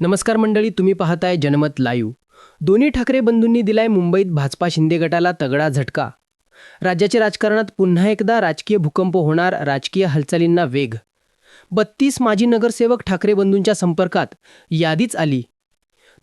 नमस्कार मंडळी तुम्ही पाहताय जनमत लाईव्ह. दोन्ही ठाकरे बंधूंनी दिलाय मुंबईत भाजपा शिंदे गटाला तगडा झटका. राज्याच्या राजकारणात पुन्हा एकदा राजकीय भूकंप होणार राजकीय हालचालींना वेग. बत्तीस माजी नगरसेवक ठाकरे बंधूंच्या संपर्कात यादीच आली.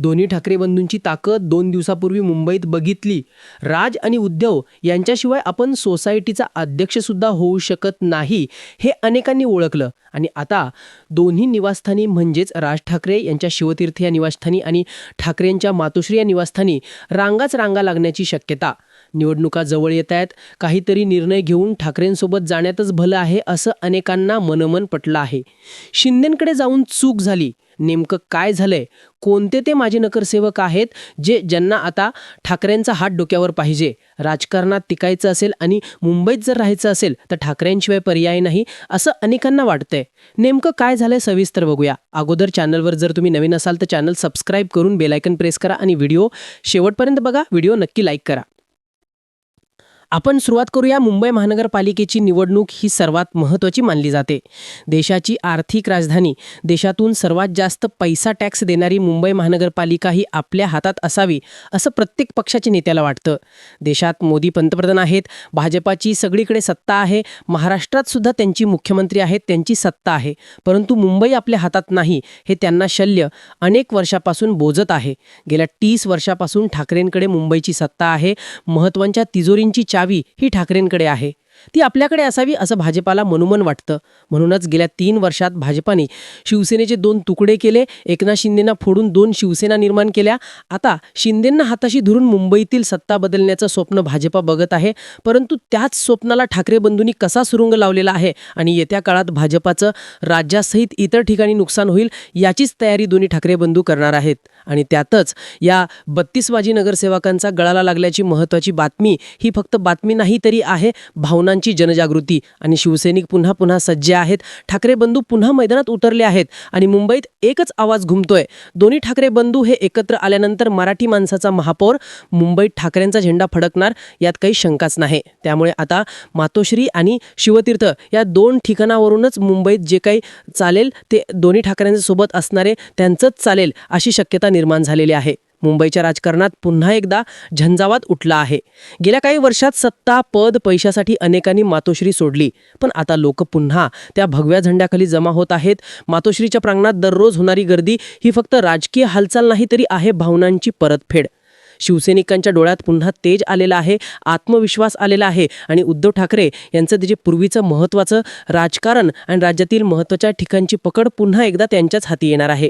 दोन्ही ठाकरे बंधूंची ताकद दोन दिवसापूर्वी मुंबईत बघितली. राज आणि उद्धव यांच्याशिवाय आपण सोसायटीचा अध्यक्षसुद्धा होऊ शकत नाही हे अनेकांनी ओळखलं. आणि आता दोन्ही निवासस्थानी म्हणजेच राज ठाकरे यांच्या शिवतीर्थ या निवासस्थानी आणि ठाकरेंच्या मातोश्री या निवासस्थानी रांगाच रांगा लागण्याची शक्यता. निवडणुका जवळ येत आहेत काहीतरी निर्णय घेऊन ठाकरेंसोबत जाण्यातच भलं आहे असं अनेकांना मनमन पटलं आहे. शिंदेंकडे जाऊन चूक झाली. नेमकं काय झालंय? कोणते ते माझे नगरसेवक आहेत जे ज्यांना आता ठाकरेंचा हात डोक्यावर पाहिजे? राजकारणात टिकायचं असेल आणि मुंबईत जर राहायचं असेल तर ठाकरेंशिवाय पर्याय नाही असं अनेकांना वाटतंय. नेमकं काय झालंय सविस्तर बघूया. अगोदर चॅनलवर जर तुम्ही नवीन असाल तर चॅनल सबस्क्राईब करून बेलायकन प्रेस करा आणि व्हिडिओ शेवटपर्यंत बघा. व्हिडिओ नक्की लाईक करा. आपण सुरुवात करूया मुंबई महानगरपालिकेची निवडणूक ही सर्वात महत्त्वाची मानली जाते. देशाची आर्थिक राजधानी देशातून सर्वात जास्त पैसा टॅक्स देणारी मुंबई महानगरपालिका ही आपल्या हातात असावी असं प्रत्येक पक्षाच्या नेत्याला वाटतं. देशात मोदी पंतप्रधान आहेत भाजपाची सगळीकडे सत्ता आहे महाराष्ट्रात सुद्धा त्यांची मुख्यमंत्री आहेत त्यांची सत्ता आहे. परंतु मुंबई आपल्या हातात नाही हे त्यांना शल्य अनेक वर्षापासून बोजत आहे. गेल्या तीस वर्षापासून ठाकरेंकडे मुंबईची सत्ता आहे महत्त्वाच्या तिजोरींची चावी ही ठाकरेंकडे आहे. ती आपल्याकडे असावी असं भाजपाला मनोमन वाटतं. म्हणूनच गेल्या तीन वर्षात भाजपाने शिवसेनेचे दोन तुकडे केले एकनाथ शिंदेना फोडून दोन शिवसेना निर्माण केल्या. आता शिंदेंना हाताशी धरून मुंबईतील सत्ता बदलण्याचं स्वप्न भाजपा बघत आहे. परंतु त्याच स्वप्नाला ठाकरे बंधूंनी कसा सुरुंग लावलेला आहे आणि येत्या काळात भाजपाचं राज्यासहित इतर ठिकाणी नुकसान होईल याचीच तयारी दोन्ही ठाकरे बंधू करणार आहेत. आणि त्यातच या बत्तीस माजी नगरसेवकांचा गळाला लागल्याची महत्त्वाची बातमी ही फक्त बातमी नाही तरी आहे. भावना भावनांची जनजागृती आणि शिवसैनिक पुन्हा पुन्हा सज्ज आहेत. ठाकरे बंधू पुन्हा मैदानात उतरले आहेत आणि मुंबईत एकच आवाज घुमतोय. दोन्ही ठाकरे बंधू हे एकत्र आल्यानंतर मराठी माणसाचा महापौर मुंबईत ठाकरेंचा झेंडा फडकणार यात काही शंकाच नाही. त्यामुळे आता मातोश्री आणि शिवतीर्थ या दोन ठिकाणावरूनच मुंबईत जे काही चालेल ते दोन्ही ठाकरेंच्या सोबत असणारे त्यांचंच चालेल अशी शक्यता निर्माण झालेली आहे. मुंबईच्या राजकारणात पुन्हा एकदा झंझावात उठला आहे. गेल्या काही वर्षात सत्ता पद पैशासाठी अनेकांनी मातोश्री सोडली. पण आता लोक पुन्हा त्या भगव्या झेंड्याखाली जमा होत आहेत. मातोश्रीच्या प्रांगणात दररोज होणारी गर्दी ही फक्त राजकीय हालचाल नाही तरी आहे भावनांची परतफेड. शिवसैनिकांच्या डोळ्यात पुन्हा तेज आलेला आहे आत्मविश्वास आलेला आहे आणि उद्धव ठाकरे यांचं जे पूर्वीचं महत्त्वाचं राजकारण आणि राज्यातील महत्त्वाच्या ठिकाणची पकड पुन्हा एकदा त्यांच्याच हाती येणार आहे.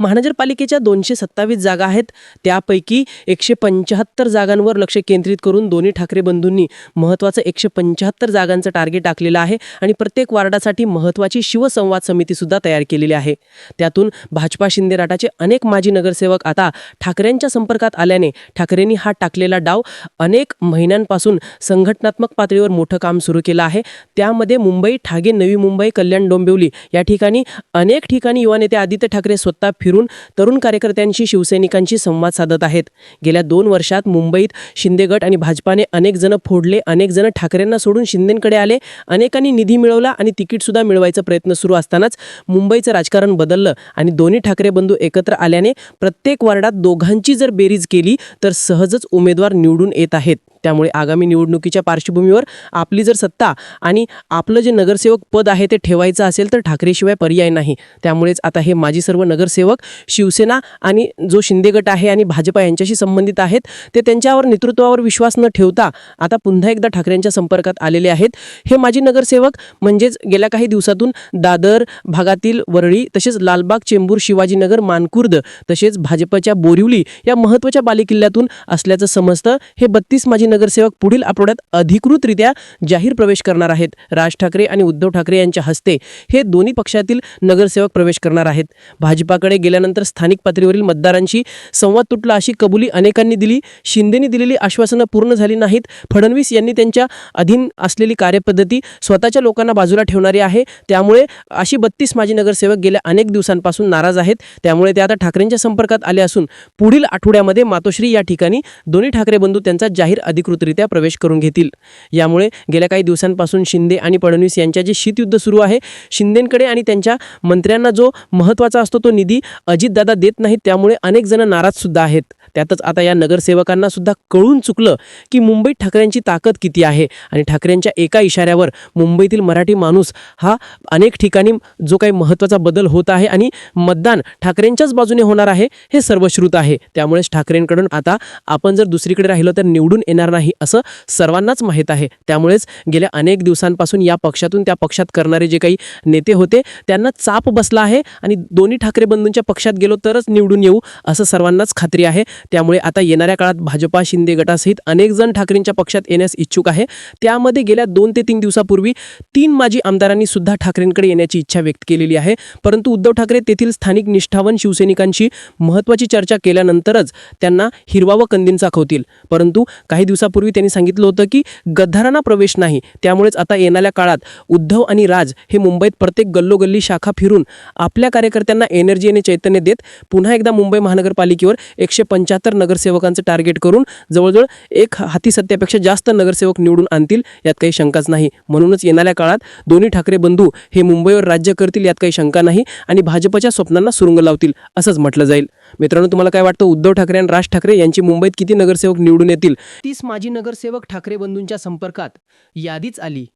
महानगरपालिकेच्या दोनशे सत्तावीस जागा आहेत. त्यापैकी एकशे पंच्याहत्तर जागांवर लक्ष केंद्रित करून दोन्ही ठाकरे बंधूंनी महत्त्वाचं एकशे पंच्याहत्तर जागांचं टार्गेट टाकलेलं आहे आणि प्रत्येक वार्डासाठी महत्त्वाची शिवसंवाद समितीसुद्धा तयार केलेली आहे. त्यातून भाजपा शिंदे राटाचे अनेक माजी नगरसेवक आता ठाकरेंच्या संपर्कात आल्याने ठाकरेंनी हा टाकलेला डाव अनेक महिन्यांपासून संघटनात्मक पातळीवर मोठं काम सुरू केलं आहे. त्यामध्ये मुंबई ठागे नवी मुंबई कल्याण डोंबिवली या ठिकाणी अनेक ठिकाणी युवा नेते आदित्य ठाकरे स्वतः फिरून तरुण कार्यकर्त्यांशी शिवसैनिकांशी संवाद साधत आहेत. गेल्या दोन वर्षात मुंबईत शिंदेगट आणि भाजपाने अनेक जण फोडले अनेक जण ठाकरेंना सोडून शिंदेंकडे आले अनेकांनी निधी मिळवला आणि तिकीटसुद्धा मिळवायचा प्रयत्न सुरू असतानाच मुंबईचं राजकारण बदललं आणि दोन्ही ठाकरे बंधू एकत्र आल्याने प्रत्येक वार्डात दोघांची जर बेरीज केली तर सहजच उमेदवार निवडून येत आहेत. त्यामुळे आगामी निवडणुकीच्या पार्श्वभूमीवर आपली जर सत्ता आणि आपलं जे नगरसेवक पद आहे ते ठेवायचं असेल तर ठाकरेशिवाय पर्याय नाही. त्यामुळेच आता हे माजी सर्व नगरसेवक शिवसेना आणि जो शिंदे गट आहे आणि भाजपा यांच्याशी संबंधित आहेत ते त्यांच्यावर नेतृत्वावर विश्वास न ठेवता आता पुन्हा एकदा ठाकरेंच्या संपर्कात आलेले आहेत. हे माजी नगरसेवक म्हणजेच गेल्या काही दिवसातून दादर भागातील वरळी तसेच लालबाग चेंबूर शिवाजीनगर मानकुर्द तसेच भाजपच्या बोरिवली या महत्त्वाच्या बालेकिल्ल्यातून असल्याचं समजतं. हे बत्तीस माजी नगरसेवक पुढील आठवड्यात अधिकृतरित्या जाहीर प्रवेश करणार आहेत. राज ठाकरे आणि उद्धव ठाकरे यांच्या हस्ते हे दोन्ही पक्षातील नगरसेवक प्रवेश करणार आहेत. भाजपाकडे गेल्यानंतर स्थानिक पातळीवरील मतदारांशी संवाद तुटला अशी कबुली अनेकांनी दिली. शिंदेनी दिलेली आश्वासनं पूर्ण झाली नाहीत. फडणवीस यांनी त्यांच्या अधीन असलेली कार्यपद्धती स्वतःच्या लोकांना बाजूला ठेवणारी आहे. त्यामुळे अशी बत्तीस माजी नगरसेवक गेल्या अनेक दिवसांपासून नाराज आहेत. त्यामुळे ते आता ठाकरेंच्या संपर्कात आले असून पुढील आठवड्यामध्ये मातोश्री या ठिकाणी दोन्ही ठाकरे बंधू त्यांचा जाहीर अधिकृतरित्या प्रवेश करून घेतील. यामुळे गेल्या काही दिवसांपासून शिंदे आणि फडणवीस यांच्या जे शीतयुद्ध सुरू आहे शिंदेंकडे आणि त्यांच्या मंत्र्यांना जो महत्त्वाचा असतो तो निधी अजितदादा देत नाहीत त्यामुळे अनेक जण नाराज सुद्धा आहेत. त्यातच आता या नगरसेवकांना सुद्धा कळून चुकलं की मुंबईत ठाकरेंची ताकद किती आहे आणि ठाकरेंच्या एका इशाऱ्यावर मुंबईतील मराठी माणूस हा अनेक ठिकाणी जो काही महत्त्वाचा बदल होत आहे आणि मतदान ठाकरेंच्याच बाजूने होणार आहे हे सर्वश्रुत आहे. त्यामुळेच ठाकरेंकडून आता आपण जर दुसरीकडे राहिलो तर निवडून येणार नाही असं सर्वांनाच माहीत आहे. त्यामुळेच गेल्या अनेक दिवसांपासून या पक्षातून त्या पक्षात करणारे जे काही नेते होते त्यांना चाप बसला आहे आणि दोन्ही ठाकरे बंधूंच्या पक्षात गेलो तरच निवडून येऊ असं सर्वांनाच खात्री आहे. त्यामुळे आता येणाऱ्या काळात भाजपा शिंदे गटासहित अनेक जण ठाकरेंच्या पक्षात येण्यास इच्छुक आहे. त्यामध्ये गेल्या दोन ते तीन दिवसापूर्वी तीन माजी आमदारांनी सुद्धा ठाकरेंकडे येण्याची इच्छा व्यक्त केलेली आहे. परंतु उद्धव ठाकरे तेथील स्थानिक निष्ठावन शिवसैनिकांशी महत्त्वाची चर्चा केल्यानंतरच त्यांना हिरवा व कंदीन चाखवतील. परंतु काही दिवसापूर्वी त्यांनी सांगितलं होतं की गद्दारांना प्रवेश नाही. त्यामुळेच आता येणाऱ्या काळात उद्धव आणि राज हे मुंबईत प्रत्येक गल्लोगल्ली शाखा फिरून आपल्या कार्यकर्त्यांना एनर्जी आणि चैतन्य देत पुन्हा एकदा मुंबई महानगरपालिकेवर एकशे पंच्याहत्तर नगरसेवकांचं टार्गेट करून जवळजवळ एक हाती सत्यापेक्षा जास्त नगरसेवक निवडून आणतील यात काही शंकाच नाही. म्हणूनच येणाऱ्या काळात दोन्ही ठाकरे बंधू हे मुंबईवर राज्य करतील यात काही शंका नाही आणि भाजपच्या स्वप्नांना सुरुंग लावतील असंच म्हटलं जाईल. मित्रांनो तुम्हाला काय वाटतं? उद्धव ठाकरे आणि राज ठाकरे यांची मुंबईत किती नगरसेवक निवडून येतील? तीस माजी नगरसेवक ठाकरे बंधूंच्या संपर्कात. यादीच आली.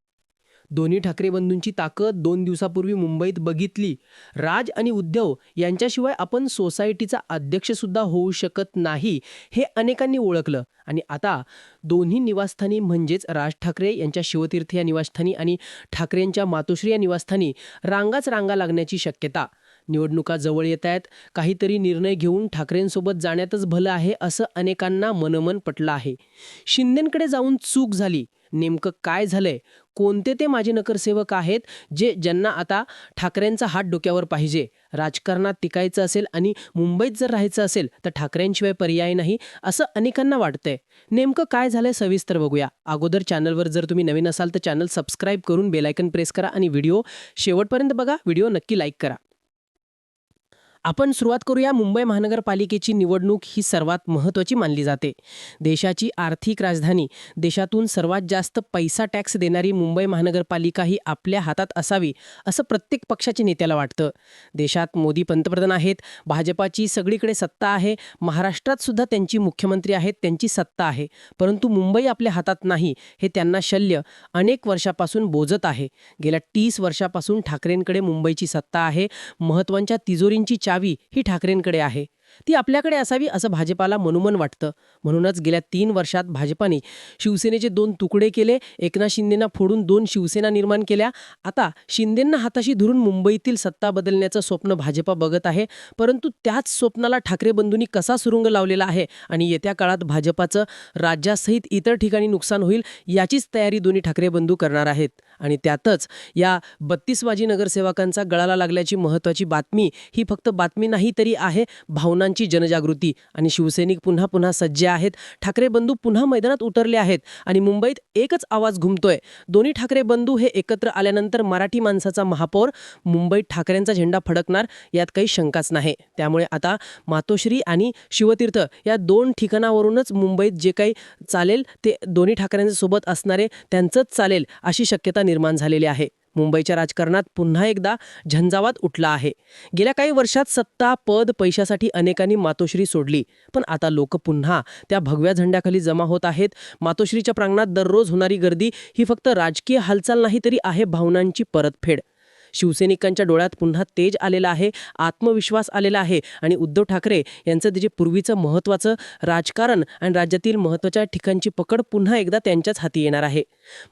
दोन्ही ठाकरे बंधूंची ताकद दोन दिवसापूर्वी मुंबईत बघितली. राज आणि उद्धव यांच्याशिवाय आपण सोसायटीचा अध्यक्षसुद्धा होऊ शकत नाही हे अनेकांनी ओळखलं. आणि आता दोन्ही निवासस्थानी म्हणजेच राज ठाकरे यांच्या शिवतीर्थ या निवासस्थानी आणि ठाकरेंच्या मातोश्री या निवासस्थानी रांगाच रांगा लागण्याची शक्यता निवडणुका जवळ येत आहेत. काहीतरी निर्णय घेऊन ठाकरेंसोबत जाण्यातच भलं आहे असं अनेकांना मनमन पटलं आहे. शिंदेंकडे जाऊन चूक झाली. नेमकं काय झालंय? कोणते ते माझे नगरसेवक आहेत जे ज्यांना आता ठाकरेंचा हात डोक्यावर पाहिजे? राजकारणात टिकायचं असेल आणि मुंबईत जर राहायचं असेल तर ठाकरेंशिवाय पर्याय नाही असं अनेकांना वाटतंय. नेमकं काय झालंय सविस्तर बघूया. अगोदर चॅनलवर जर तुम्ही नवीन असाल तर चॅनल सबस्क्राईब करून बेलायकन प्रेस करा आणि व्हिडिओ शेवटपर्यंत बघा. व्हिडिओ नक्की लाईक करा. आपण सुरुवात करूया मुंबई महानगरपालिकेची निवडणूक ही सर्वात महत्त्वाची मानली जाते. देशाची आर्थिक राजधानी देशातून सर्वात जास्त पैसा टॅक्स देणारी मुंबई महानगरपालिका ही आपल्या हातात असावी असं प्रत्येक पक्षाच्या नेत्याला वाटतं. देशात मोदी पंतप्रधान आहेत भाजपाची सगळीकडे सत्ता आहे महाराष्ट्रात सुद्धा त्यांची मुख्यमंत्री आहेत त्यांची सत्ता आहे. परंतु मुंबई आपल्या हातात नाही हे त्यांना शल्य अनेक वर्षापासून बोजत आहे. गेल्या तीस वर्षापासून ठाकरेंकडे मुंबईची सत्ता आहे महत्त्वाच्या तिजोरींची चावी ही ठाकरेंकडे आहे. ती आपल्याकडे असावी असं भाजपाला मनोमन वाटतं. म्हणूनच गेल्या तीन वर्षात भाजपाने शिवसेनेचे दोन तुकडे केले एकनाथ शिंदेना फोडून दोन शिवसेना निर्माण केल्या. आता शिंदेंना हाताशी धरून मुंबईतील सत्ता बदलण्याचं स्वप्न भाजपा बघत आहे. परंतु त्याच स्वप्नाला ठाकरे बंधूंनी कसा सुरुंग लावलेला आहे आणि येत्या काळात भाजपाचं राज्यासहित इतर ठिकाणी नुकसान होईल याचीच तयारी दोन्ही ठाकरे बंधू करणार आहेत. आणि त्यातच या बत्तीसवाजी नगरसेवकांचा गळाला लागल्याची महत्त्वाची बातमी ही फक्त बातमी नाही तरी आहे भावनांची जनजागृती. आणि शिवसैनिक पुन्हा पुन्हा सज्ज आहेत. ठाकरे बंधू पुन्हा मैदानात उतरले आहेत आणि मुंबईत एकच आवाज घुमतोय. दोन्ही ठाकरे बंधू हे एकत्र आल्यानंतर मराठी माणसाचा महापौर मुंबईत ठाकरेंचा झेंडा फडकणार यात काही शंकाच नाही. त्यामुळे आता मातोश्री आणि शिवतीर्थ या दोन ठिकाणावरूनच मुंबईत जे काही चालेल ते दोन्ही ठाकरेंसोबत असणारे त्यांचंच चालेल अशी शक्यता निर्माण झालेली आहे. मुंबईच्या राजकारणात पुन्हा एकदा झंझावात उठला आहे. गेल्या काही वर्षात सत्ता पद पैशासाठी अनेकांनी मातोश्री सोडली. पण आता लोक पुन्हा त्या भगव्या झंड्याखाली जमा होत आहेत. मातोश्रीच्या प्रांगणात दररोज होणारी गर्दी ही फक्त राजकीय हालचाल नाही तरी आहे भावनांची परतफेड. शिवसैनिकांच्या डोळ्यात पुन्हा तेज आलेला आहे आत्मविश्वास आलेला आहे आणि उद्धव ठाकरे यांचं जे पूर्वीचं महत्त्वाचं राजकारण आणि राज्यातील महत्त्वाच्या ठिकाणची पकड पुन्हा एकदा त्यांच्याच हाती येणार आहे.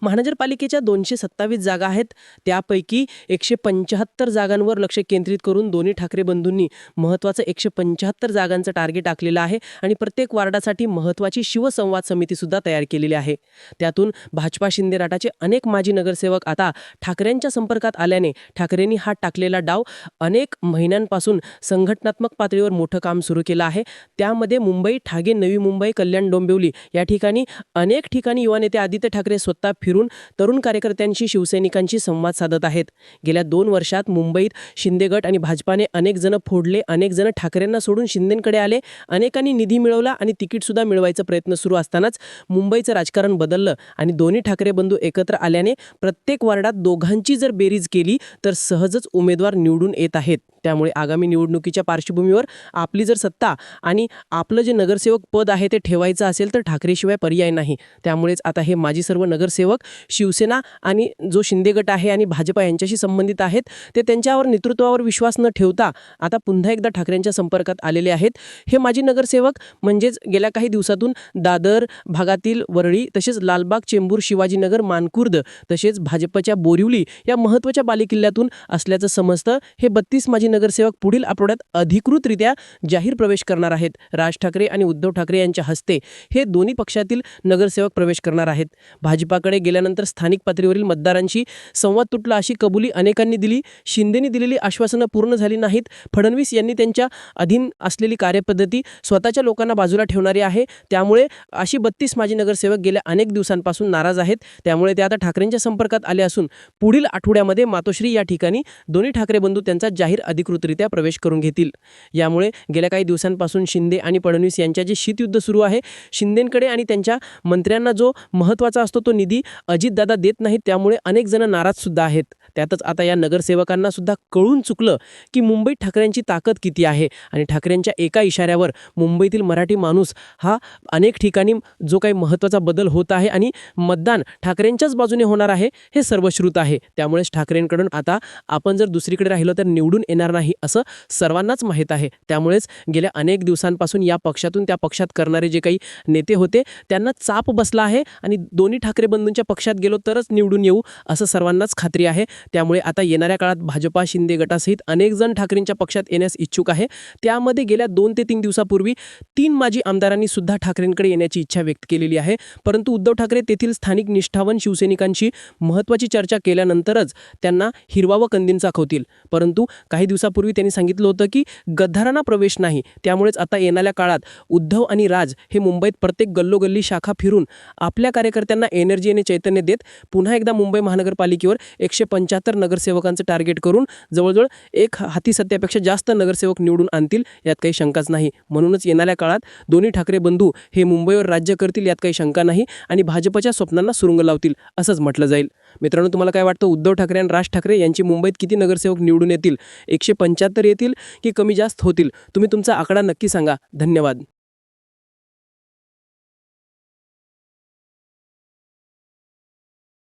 महानगरपालिकेच्या दोनशे सत्तावीस जागा आहेत. त्यापैकी एकशे पंच्याहत्तर जागांवर लक्ष केंद्रित करून दोन्ही ठाकरे बंधूंनी महत्त्वाचं एकशे पंच्याहत्तर जागांचं टार्गेट आखलेलं आहे आणि प्रत्येक वार्डासाठी महत्त्वाची शिवसंवाद समितीसुद्धा तयार केलेली आहे. त्यातून भाजपा शिंदे राटाचे अनेक माजी नगरसेवक आता ठाकरेंच्या संपर्कात आल्याने ठाकरेंनी हा टाकलेला डाव अनेक महिन्यांपासून संघटनात्मक पातळीवर मोठं काम सुरू केलं आहे. त्यामध्ये मुंबई ठागे नवी मुंबई कल्याण डोंबिवली या ठिकाणी अनेक ठिकाणी युवा नेते आदित्य ठाकरे स्वतः फिरून तरुण कार्यकर्त्यांशी शिवसैनिकांशी संवाद साधत आहेत. गेल्या दोन वर्षात मुंबईत शिंदेगट आणि भाजपाने अनेक जण फोडले अनेक जण ठाकरेंना सोडून शिंदेकडे आले अनेकांनी निधी मिळवला आणि तिकीटसुद्धा मिळवायचा प्रयत्न सुरू असतानाच मुंबईचं राजकारण बदललं आणि दोन्ही ठाकरे बंधू एकत्र आल्याने प्रत्येक वार्डात दोघांची जर बेरीज केली तर सहजच उमेदवार निवडून येत आहेत. त्यामुळे आगामी निवडणुकीच्या पार्श्वभूमीवर आपली जर सत्ता आणि आपलं जे नगरसेवक पद आहे ते ठेवायचं असेल तर ठाकरेशिवाय पर्याय नाही. त्यामुळेच आता हे माजी सर्व नगरसेवक शिवसेना आणि जो शिंदे गट आहे आणि भाजपा यांच्याशी संबंधित आहेत ते त्यांच्यावर नेतृत्वावर विश्वास न ठेवता आता पुन्हा एकदा ठाकरेंच्या संपर्कात आलेले आहेत. हे माजी नगरसेवक म्हणजेच गेल्या काही दिवसातून दादर भागातील वरळी तसेच लालबाग चेंबूर शिवाजीनगर मानकुर्द तसेच भाजपच्या बोरिवली या महत्त्वाच्या बालेकिल्ल्यातून असल्याचं समजतं हे बत्तीस माजी नगरसेवक पुढील आठवड्यात अधिकृतरित्या जाहीर प्रवेश करणार आहेत. राज ठाकरे आणि उद्धव ठाकरे यांच्या हस्ते हे दोन्ही पक्षातील नगरसेवक प्रवेश करणार आहेत. भाजपाकडे गेल्यानंतर स्थानिक पातळीवरील मतदारांशी संवाद तुटला अशी कबुली अनेकांनी दिली. शिंदेनी दिलेली आश्वासनं पूर्ण झाली नाहीत. फडणवीस यांनी त्यांच्या अधीन असलेली कार्यपद्धती स्वतःच्या लोकांना बाजूला ठेवणारी आहे. त्यामुळे अशी बत्तीस माजी नगरसेवक गेल्या अनेक दिवसांपासून नाराज आहेत. त्यामुळे ते आता ठाकरेंच्या संपर्कात आले असून पुढील आठवड्यामध्ये मातोश्री या ठिकाणी दोन्ही ठाकरे बंधू त्यांचा जाहीर अधिकृतरित्या प्रवेश करून घेतील. यामुळे गेल्या काही दिवसांपासून शिंदे आणि फडणवीस यांच्या जे शीतयुद्ध सुरू आहे शिंदेकडे आणि त्यांच्या मंत्र्यांना जो महत्त्वाचा असतो तो निधी अजितदादा देत नाहीत त्यामुळे अनेक जण नाराजसुद्धा आहेत. त्यातच आता या नगरसेवकांना सुद्धा कळून चुकलं की मुंबईत ठाकरेंची ताकद किती आहे आणि ठाकरेंच्या एका इशाऱ्यावर मुंबईतील मराठी माणूस हा अनेक ठिकाणी जो काही महत्त्वाचा बदल होत आहे आणि मतदान ठाकरेंच्याच बाजूने होणार आहे हे सर्वश्रुत आहे. त्यामुळेच ठाकरेंकडून आता आपण जर दुसरीकडे राहिलो तर निवडून येणार नाही असं सर्वांनाच माहीत आहे. त्यामुळेच गेल्या अनेक दिवसांपासून या पक्षातून त्या पक्षात करणारे जे काही नेते होते त्यांना चाप बसला आहे आणि दोन्ही ठाकरे बंधूंच्या पक्षात गेलो तरच निवडून येऊ असं सर्वांनाच खात्री आहे. त्यामुळे आता येणाऱ्या काळात भाजपा शिंदे गटासहित अनेक जण ठाकरेंच्या पक्षात येण्यास इच्छुक आहे. त्यामध्ये गेल्या दोन ते तीन दिवसापूर्वी तीन माजी आमदारांनी सुद्धा ठाकरेंकडे येण्याची इच्छा व्यक्त केलेली आहे. परंतु उद्धव ठाकरे तेथील स्थानिक निष्ठावन शिवसैनिकांशी महत्त्वाची चर्चा केल्यानंतरच त्यांना हिरवा व कंदीन चाखवतील. परंतु काही दिवसापूर्वी त्यांनी सांगितलं होतं की गद्दारांना प्रवेश नाही. त्यामुळेच आता येणाऱ्या काळात उद्धव आणि राज हे मुंबईत प्रत्येक गल्लोगल्ली शाखा फिरून आपल्या कार्यकर्त्यांना एनर्जी आणि चैतन्य देत पुन्हा एकदा मुंबई महानगरपालिकेवर एकशे पंच्याहत्तर नगरसेवकांचं टार्गेट करून जवळजवळ एक हाती सत्यापेक्षा जास्त नगरसेवक निवडून आणतील यात काही शंकाच नाही. म्हणूनच येणाऱ्या काळात दोन्ही ठाकरे बंधू हे मुंबईवर राज्य करतील यात काही शंका नाही आणि भाजपच्या स्वप्नांना सुरुंग लावतील असंच म्हटलं जाईल. मित्रांनो तुम्हाला काय वाटतं? उद्धव ठाकरे आणि राज ठाकरे यांची मुंबईत किती नगरसेवक निवडून येतील? एकशे पंच्याहत्तर येतील की कमी जास्त होतील? तुम्ही तुमचा आकडा नक्की सांगा. धन्यवाद.